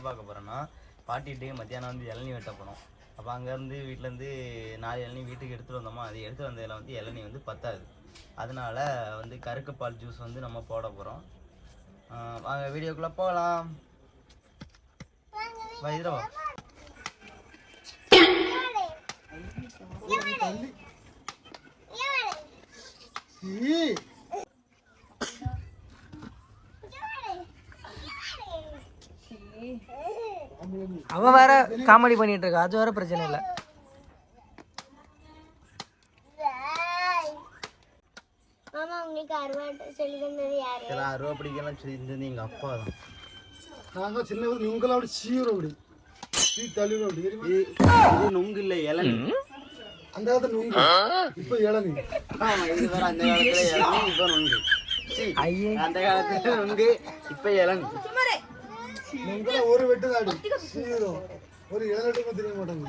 என்ன பார்க்க போகிறோன்னா பாட்டிட்டு மத்தியானம் வந்து இளநீ வெட்ட போனோம். அப்போ அங்கேருந்து வீட்டிலேருந்து நாலு இளநீ வீட்டுக்கு எடுத்துகிட்டு வந்தோமா அது எடுத்து வந்ததில் வந்து இளநீ வந்து பத்தாது. அதனால வந்து கருக்கு பால் ஜூஸ் வந்து நம்ம போட போகிறோம் வாங்க வீடியோக்குள்ளே போகலாம் வைரவா அவன் வேற காமெடி பண்ணிட்டு இருக்கா. அது வேற பிரச்சனை இல்லை. உங்களுக்கு அறுவாட்டை சொல்லி தந்தது பிடிக்கலாம் எங்கள் அப்பா தான். நாங்கள் சின்ன வயசு நீங்களும் அப்படி சீவிடும் அப்படி. சீ தள்ளிடும் அப்படி. தெரியுமா இது இது நுங்கு இல்லை இளநீ. அந்த காலத்துல நுங்கு. இப்போ இளநீ. ஆமா இது வேற அந்த காலத்துல இளநீ இப்போ நுங்கு. அந்த காலத்துல நுங்கு இப்போ இளநீ. நுங்குல ஒரு வெட்டு தாடி சீவிடும் ஒரு இளநட்டுக்கும் தெரிய மாட்டாங்க.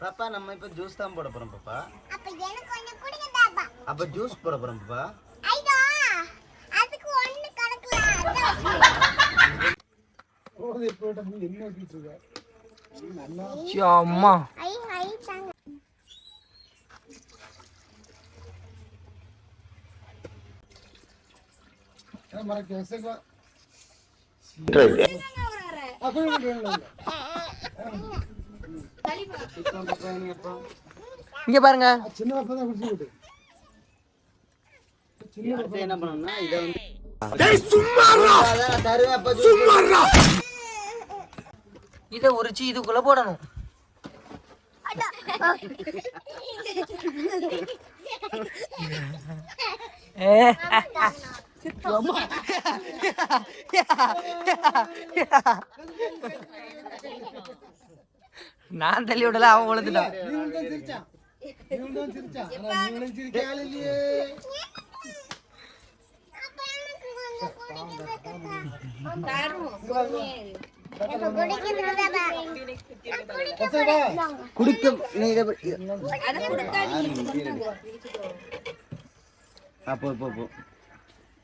பாப்பா நம்ம இப்போ ஜூஸ் தான் போட போறோம் பாப்பா. அப்ப எனக்கு கொஞ்சம் கொடுங்க தாப்பா அப்ப ஜூஸ் போட போறோம் பாப்பா. ஐயோ அதுக்கு ஒண்ணு கணக்குல என்ன வச்சுட்டு இருக்க நல்லா ச்சீ, அம்மா இங்க பாருங்க. சின்ன பாப்பா தான் குடிச்சு விட்டு அடுத்து என்ன பண்ணணும்னா இதை உரிச்சு இதுக்குள்ள போடணும். நான் தள்ளி விடல அவன் விழுந்துட்டான் தான் சிரிச்சான் நீங்களும் தான் சிரிச்சான் ஆனா நீங்களும் சிரிக்க ஆள் இல்லையே இப்ப குடிக்கிறது தாப்பா கசடா குடிக்க நீ இதை ப- ஆ, போ போ போ.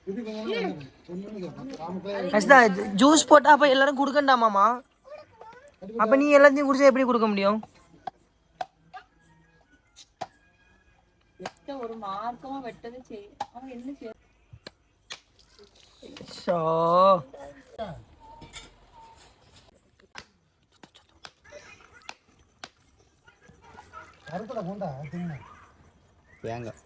இது கொஞ்சம் ஒண்ணு கேட்பேன் ராமக்கலை அஸ்தா ஜூஸ் போட்டா அப்ப எல்லாரும் குடுக்கண்டாமாமா அப்ப நீ எல்லாத்தையும் குடிச்சா எப்படி கொடுக்க முடியும்? ஒரு மார்க்கமா வெட்டது செய்யும் அவன் என்ன செய்ய கருப்படை போண்டா தின்னு. தேங்காய்.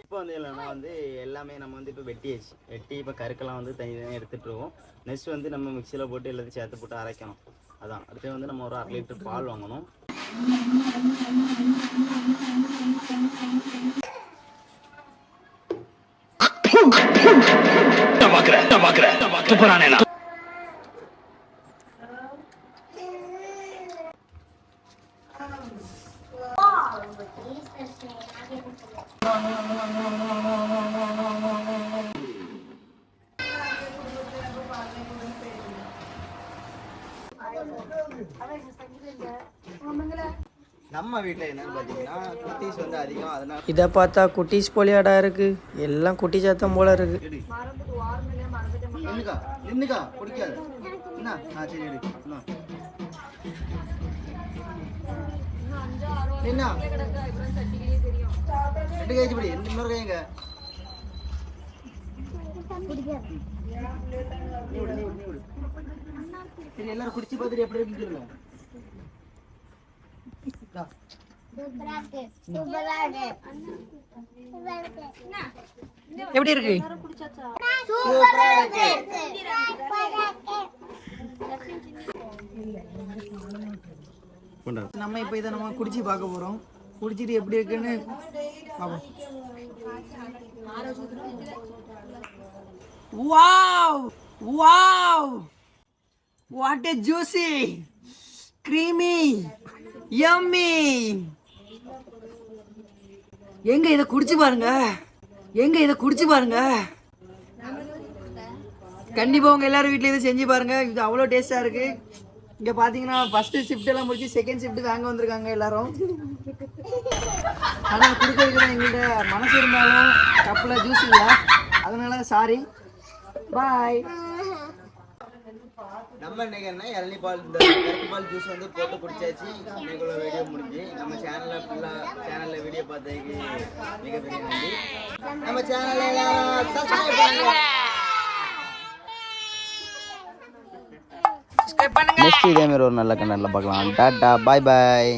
இப்போ வந்து இல்லைன்னா வந்து எல்லாமே நம்ம வந்து இப்போ வெட்டியாச்சு வெட்டி இப்போ கருக்கெல்லாம் வந்து தனி தனியாக எடுத்துட்டு இருக்கோம் நெக்ஸ்ட் வந்து நம்ம மிக்சியில் போட்டு எல்லாத்தையும் சேர்த்து போட்டு அரைக்கணும். அதான். அடுத்து வந்து நம்ம ஒரு அரை லிட்டர் பால் வாங்கணும். நம்ம வீட்டில் என்னன்னு பார்த்தீங்கன்னா குட்டீஸ் வந்து அதிகம் அதனால இதை பார்த்தா குட்டீஸ் போலியாடா இருக்கு. எல்லாம் குட்டி சாத்தம் போல இருக்கு. நின்னுக்கா நின்னுக்கா குடிக்காது. என்ன? ஆ சரி என்ன? ரெண்டு ரெண்டு இன்னொரு கைங்க. சரி எல்லாரும் குடிச்சு பார்த்துட்டு எப்படி இருக்குன்னு சொல்லுங்க எப்படி இருக்கு? சூப்பரா இருக்கு. கொண்டா நம்ம இப்போ இதை நம்ம குடிச்சு பார்க்க போறோம். குடிச்சிட்டு எப்படி இருக்குன்னு பார்ப்போம். Wow wow what a juicy creamy yummy எங்க இதை குடிச்சு பாருங்க. எங்க இதை குடிச்சு பாருங்க. கண்டிப்பா உங்க எல்லாரும் வீட்லயும் இதை செஞ்சு பாருங்க. இது அவ்வளோ டேஸ்டா இருக்கு. இங்க பாத்தீங்கன்னா ஃபர்ஸ்ட் ஷிஃப்ட் எல்லாம் முடிச்சு செகண்ட் ஷிஃப்ட் வாங்க வந்திருக்காங்க எல்லாரும். ஆனா கொடுக்கறதுக்கு தான் எங்கள்கிட்ட மனசு இருந்தாலும் கப்பில் ஜூஸ் இல்ல. அதனால சாரி பாய் நம்ம இன்னைக்கு என்ன? பால் இந்த கருப்பு பால் ஜூஸ் வந்து போட்டு குடிச்சாச்சு. இன்னைக்குள்ள வீடியோ முடிஞ்சு நம்ம சேனல்ல ஃபுல்லா சேனல்ல வீடியோ பார்த்ததுக்கு மிகப்பெரிய நன்றி. நம்ம சேனலை சப்ஸ்கிரைப் பண்ணுங்க சப்ஸ்கிரைப் பண்ணுங்க நெக்ஸ்ட் இதே மாதிரி ஒரு நல்ல கண்டென்ட்ல பார்க்கலாம். டாடா பாய் பாய்